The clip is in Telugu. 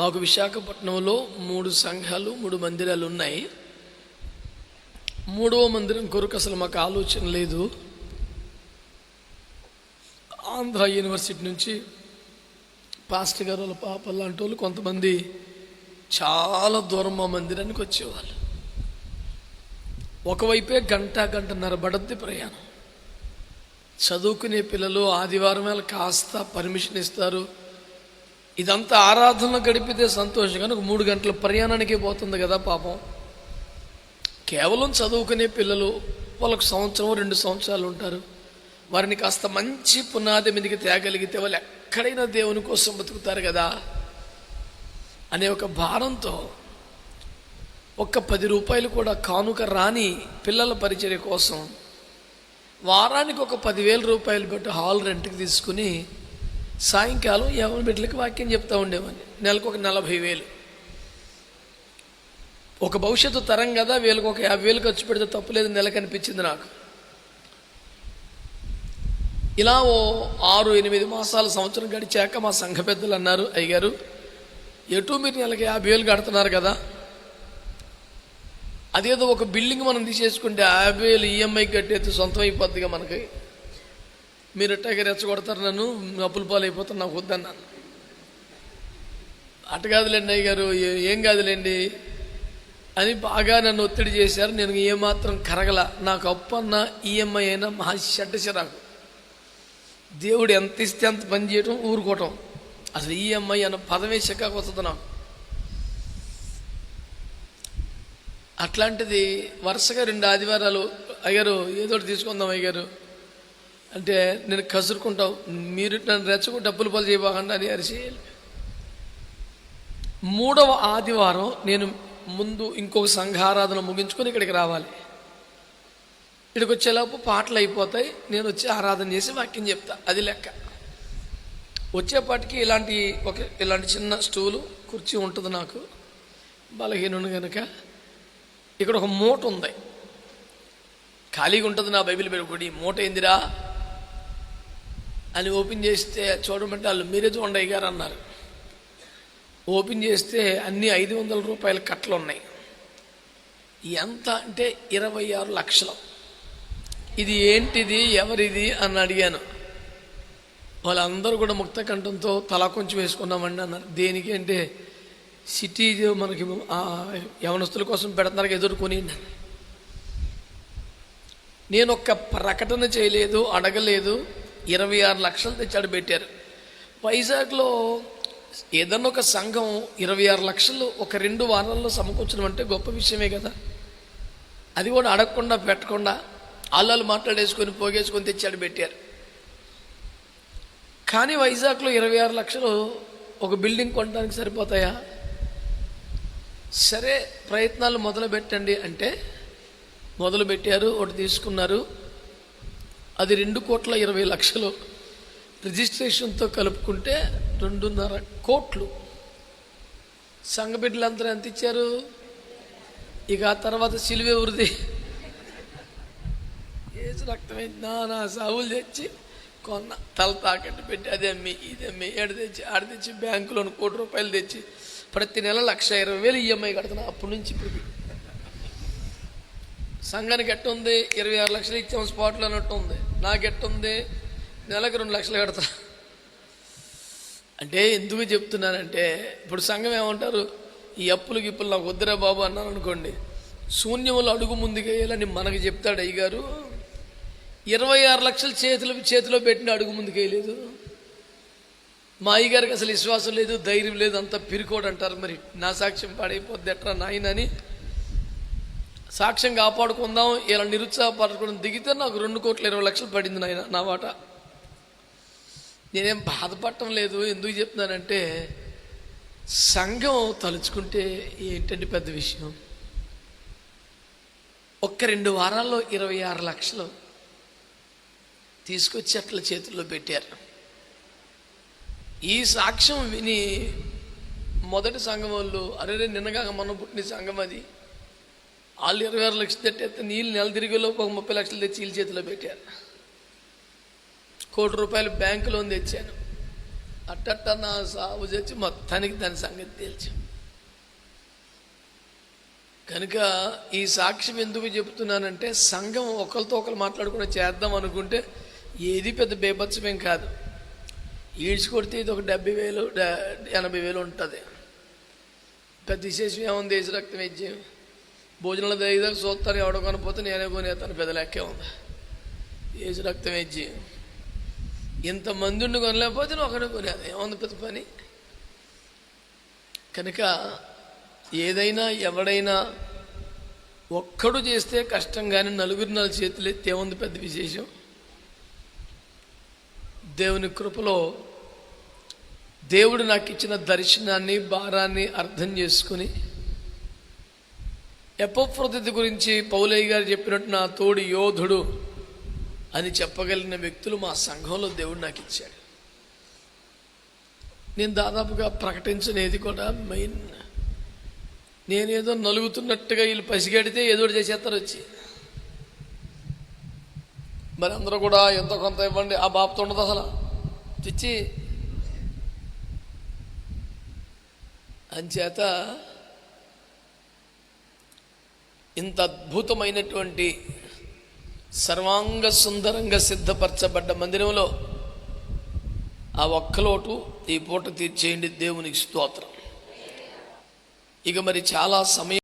మాకు విశాఖపట్నంలో మూడు సంఘాలు మూడు మందిరాలు ఉన్నాయి. మూడవ మందిరం కొరకు అసలు మాకు ఆలోచన లేదు. ఆంధ్ర యూనివర్సిటీ నుంచి పాస్టర్ గారు వాళ్ళ పాప లాంటి వాళ్ళు కొంతమంది చాలా దూరం మా మందిరానికి వచ్చేవాళ్ళు. ఒకవైపే గంట గంటన్నర పడద్ది ప్రయాణం. చదువుకునే పిల్లలు ఆదివారం వేళ కాస్త పర్మిషన్ ఇస్తారు. ఇదంతా ఆరాధన గడిపితే సంతోషం. కనుక మూడు గంటల ప్రయాణానికి పోతుంది కదా పాపం. కేవలం చదువుకునే పిల్లలు వాళ్ళకు సంవత్సరం రెండు సంవత్సరాలు ఉంటారు. వారిని కాస్త మంచి పునాది మీదకి తేగలిగితే వాళ్ళు ఎక్కడైనా దేవుని కోసం బతుకుతారు కదా. అనే ఒక భారంతో ఒక్క పది రూపాయలు కూడా కానుక రాని పిల్లల పరిచర్య కోసం వారానికి ఒక పదివేల రూపాయలు పెట్టి హాల్ రెంట్కి తీసుకుని సాయంకాలం యవన బిడ్డలకి వాక్యం చెప్తూ ఉండేవాడిని. నెలకు ఒక నలభై వేలు. ఒక భవిష్యత్తు తరం కదా వీళ్ళకి ఒక యాభై వేలు ఖర్చు పెడితే తప్పులేదు నెలకు అనిపించింది నాకు. ఇలా ఓ ఆరు ఎనిమిది మాసాల సంవత్సరం గడిచాక మా సంఘ పెద్దలు అన్నారు అయ్యారు ఎటు మీరు నెలకి యాభై వేలు కడుతున్నారు కదా? అదేదో ఒక బిల్డింగ్ మనం తీసేసుకుంటే యాభై వేలు ఈఎంఐ కట్టేది సొంతం అయిపోద్దిగా మనకి. మీరు ఎట్టాగా రెచ్చగొడతారు నన్ను? అప్పుల పాలైపోతాను నాకు వద్దన్నాను. అటు కాదులేండి అయ్య గారు ఏం కాదులేండి? అని బాగా నన్ను ఒత్తిడి చేశారు. నేను ఏమాత్రం కరగల. నాకు అప్పు అన్న ఈఎంఐ అయినా మహా చెడ్డ దేవుడు ఎంత ఇస్తే అంత పని చేయటం ఊరుకోవటం. అసలు ఈఎంఐ అన్న పదమే చికాకు వస్తుంది నాకు. అట్లాంటిది వరుసగా రెండు ఆదివారాలు అయ్యారు ఏదో తీసుకుందాం అయ్యారు అంటే నేను కసురుకుంటావు మీరు నన్ను రెచ్చకు డబ్బులు పలు చేయబోకండి అని అరిసి మూడవ ఆదివారం నేను ముందు ఇంకొక సంఘారాధన ముగించుకొని ఇక్కడికి రావాలి. ఇక్కడికి వచ్చేలోపు పాటలు అయిపోతాయి నేను వచ్చి ఆరాధన చేసి వాక్యం చెప్తా. అది లెక్క. వచ్చేపాటికి ఇలాంటి ఒక ఇలాంటి చిన్న స్టూలు కుర్చీ ఉంటుంది నాకు. బలహీనుడు కనుక ఇక్కడ ఒక మూట ఉంది. ఖాళీగా ఉంటుంది నా బైబిల్ పెరుగుడి మూట ఏందిరా? అని ఓపెన్ చేస్తే చూడమంటే వాళ్ళు మీరే చూడండి గారు అన్నారు. ఓపెన్ చేస్తే అన్ని ఐదు వందల రూపాయల కట్టలు ఉన్నాయి. ఎంత అంటే ఇరవై ఆరు లక్షలు. ఇది ఏంటిది? ఎవరిది? అని అడిగాను. వాళ్ళందరూ కూడా ముక్త కంఠంతో తలా కొంచెం వేసుకున్నామండి అన్నారు. దేనికి అంటే సిటీ మనకి యవనస్తుల కోసం పెడుతున్నారు ఎదుర్కొని నేను ఒక్క ప్రకటన చేయలేదు అడగలేదు. ఇరవై ఆరు లక్షలు తెచ్చాడు పెట్టారు వైజాగ్లో ఏదన్నా ఒక సంఘం ఇరవై ఆరు లక్షలు ఒక రెండు వారాల్లో సమకూర్చడం అంటే గొప్ప విషయమే కదా. అది కూడా అడగకుండా పెట్టకుండా అల్లలు మాట్లాడేసుకొని పోగేసుకొని తెచ్చాడు పెట్టారు కానీ వైజాగ్లో ఇరవై ఆరు లక్షలు ఒక బిల్డింగ్ కొనడానికి సరిపోతాయా? సరే ప్రయత్నాలు మొదలు పెట్టండి అంటే మొదలు పెట్టారు ఒకటి తీసుకున్నారు. అది రెండు కోట్ల ఇరవై లక్షలు. రిజిస్ట్రేషన్తో కలుపుకుంటే రెండున్నర కోట్లు. సంఘబిడ్డలందరూ ఎంత ఇచ్చారు? ఇక ఆ తర్వాత సిలువే ఉరిది ఏసు రక్తమైంది నానా సావులు తెచ్చి కొన్న. తల తాకట్టు పెట్టి అది అమ్మి ఇది అమ్మి ఏడు తెచ్చి ఆడ తెచ్చి బ్యాంకులోని కోటి రూపాయలు తెచ్చి ప్రతి నెల లక్ష ఇరవై వేలు ఈఎంఐ కడుతున్నా. అప్పటి నుంచి ఇప్పుడు సంఘానికి ఎట్టుంది? ఇరవై ఆరు లక్షలు ఇచ్చాం స్పాట్లో అన్నట్టు ఉంది. నాకు ఎట్టుంది? నెలకు రెండు లక్షలు కడతా. అంటే ఎందుకు చెప్తున్నానంటే ఇప్పుడు సంఘం ఏమంటారు? ఈ అప్పులు గిప్పులు నాకు వద్దురా బాబు అన్నాను అనుకోండి. శూన్యములు అడుగు ముందుకేయాలని మనకు చెప్తాడు అయ్యగారు. ఇరవై ఆరు లక్షలు చేతులు చేతిలో పెట్టిన అడుగు ముందుకేయలేదు మా అయ్యగారికి అసలు విశ్వాసం లేదు ధైర్యం లేదు అంత పిరుకోడు అంటారు మరి. నా సాక్ష్యం పాడైపోద్ది ఎట్రా నాయనని? సాక్ష్యం కాపాడుకుందాం ఇలా నిరుత్సాహపరచుకోవడం దిగితే నాకు రెండు కోట్ల ఇరవై లక్షలు పడింది నాయన నా వాట నేనేం బాధపడటం లేదు ఎందుకు చెప్తున్నానంటే సంఘం తలుచుకుంటే ఏంటంటే పెద్ద విషయం? ఒక్క రెండు వారాల్లో ఇరవై ఆరు లక్షలు తీసుకొచ్చి అట్లా చేతుల్లో పెట్టారు. ఈ సాక్ష్యం విని మొదటి సంఘం వాళ్ళు అరే నిన్నగా మనం పుట్టిన సంఘం అది. వాళ్ళు ఇరవై ఆరు లక్షలు తెట్టేస్తే నీళ్ళు నెల తిరిగేలోపు ఒక ముప్పై లక్షలు తెచ్చి వీళ్ళ చేతిలో పెట్టారు. కోటి రూపాయలు బ్యాంకు లోన్ తెచ్చాను. అట్టట్ట నా సాగు చేసి మొత్తానికి దాని సంగతి తేల్చాం. కనుక ఈ సాక్ష్యం ఎందుకు చెబుతున్నానంటే సంఘం ఒకరితో ఒకరు మాట్లాడుకుని చేద్దాం అనుకుంటే ఏది పెద్ద బేభత్సమేం కాదు. ఈడ్చి కొడితే ఇది ఒక డెబ్బై వేలు డ- ఎనభై వేలు ఉంటుంది. పెద్ద విశేషం ఏముంది రక్తం ఇచ్చి భోజనాలు దగ్గర చూస్తాను ఎవడో కొనపోతే నేనే కొనేస్తాను పెద్ద లెక్కే ఉంది. ఏసు రక్తం ఇచ్చి ఇంతమంది ఉండి కొనలేకపోతే నేను ఒకనే కొనేది ఏముంది పెద్ద పని? కనుక ఏదైనా ఎవడైనా ఒక్కడు చేస్తే కష్టం కానీ నలుగురు నాలుగు చేతులు ఎత్తే ఉంది పెద్ద విశేషం? దేవుని కృపలో దేవుడు నాకు ఇచ్చిన దర్శనాన్ని భారాన్ని అర్థం చేసుకుని ఎపప్రతిథి గురించి పౌలయ్య గారు చెప్పినట్టు నా తోడి యోధుడు అని చెప్పగలిగిన వ్యక్తులు మా సంఘంలో దేవుడు నాకు ఇచ్చాడు. నేను దాదాపుగా ప్రకటించనేది కూడా మెయిన్. నేనేదో నలుగుతున్నట్టుగా వీళ్ళు పసిగడితే ఏదో చేసేస్తారు వచ్చి. మరి అందరూ కూడా ఎంతో కొంత ఇవ్వండి ఆ బాబుతో ఉండదు అసలు. తెచ్చి అంచేత ఇంత అద్భుతమైనటువంటి సర్వాంగ సుందరంగా సిద్ధపరచబడ్డ మందిరంలో ఆ ఒక్కలోటు ఈ పూట తీర్చేయండి దేవునికి స్తోత్రం. ఇక మరి చాలా సమయం